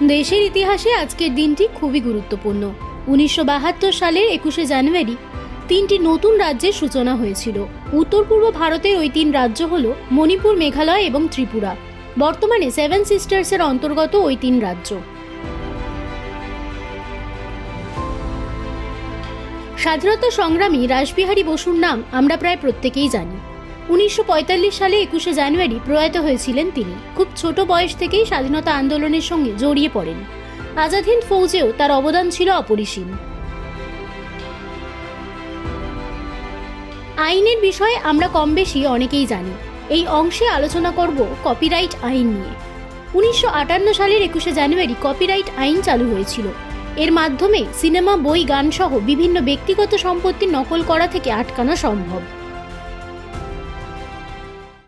দেশের ইতিহাসে আজকের দিনটি খুবই গুরুত্বপূর্ণ। উনিশশো বাহাত্তর সালের একুশে জানুয়ারি তিনটি নতুন রাজ্যের সূচনা হয়েছিল। উত্তর পূর্ব ভারতের ওই তিন রাজ্য হল মণিপুর, মেঘালয় এবং ত্রিপুরা। বর্তমানে সেভেন সিস্টার্সের অন্তর্গত ওই তিন রাজ্য। স্বাধীনতা সংগ্রামী রাসবিহারী বসুর নাম আমরা প্রায় প্রত্যেকেই জানি। উনিশশো পঁয়তাল্লিশ সালে একুশে জানুয়ারি প্রয়াত হয়েছিলেন তিনি। খুব ছোট বয়স থেকেই স্বাধীনতা আন্দোলনের সঙ্গে জড়িয়ে পড়েন। আজাদ হিন্দ ফৌজেও তার অবদান ছিল অপরিসীম। আইনের বিষয়ে আমরা কম বেশি অনেকেই জানি। এই অংশে আলোচনা করব কপিরাইট আইন নিয়ে। উনিশশো আটান্ন সালের একুশে জানুয়ারি কপিরাইট আইন চালু হয়েছিল। এর মাধ্যমে সিনেমা, বই গান সহ বিভিন্ন ব্যক্তিগত সম্পত্তি নকল করা থেকে আটকানো সম্ভব।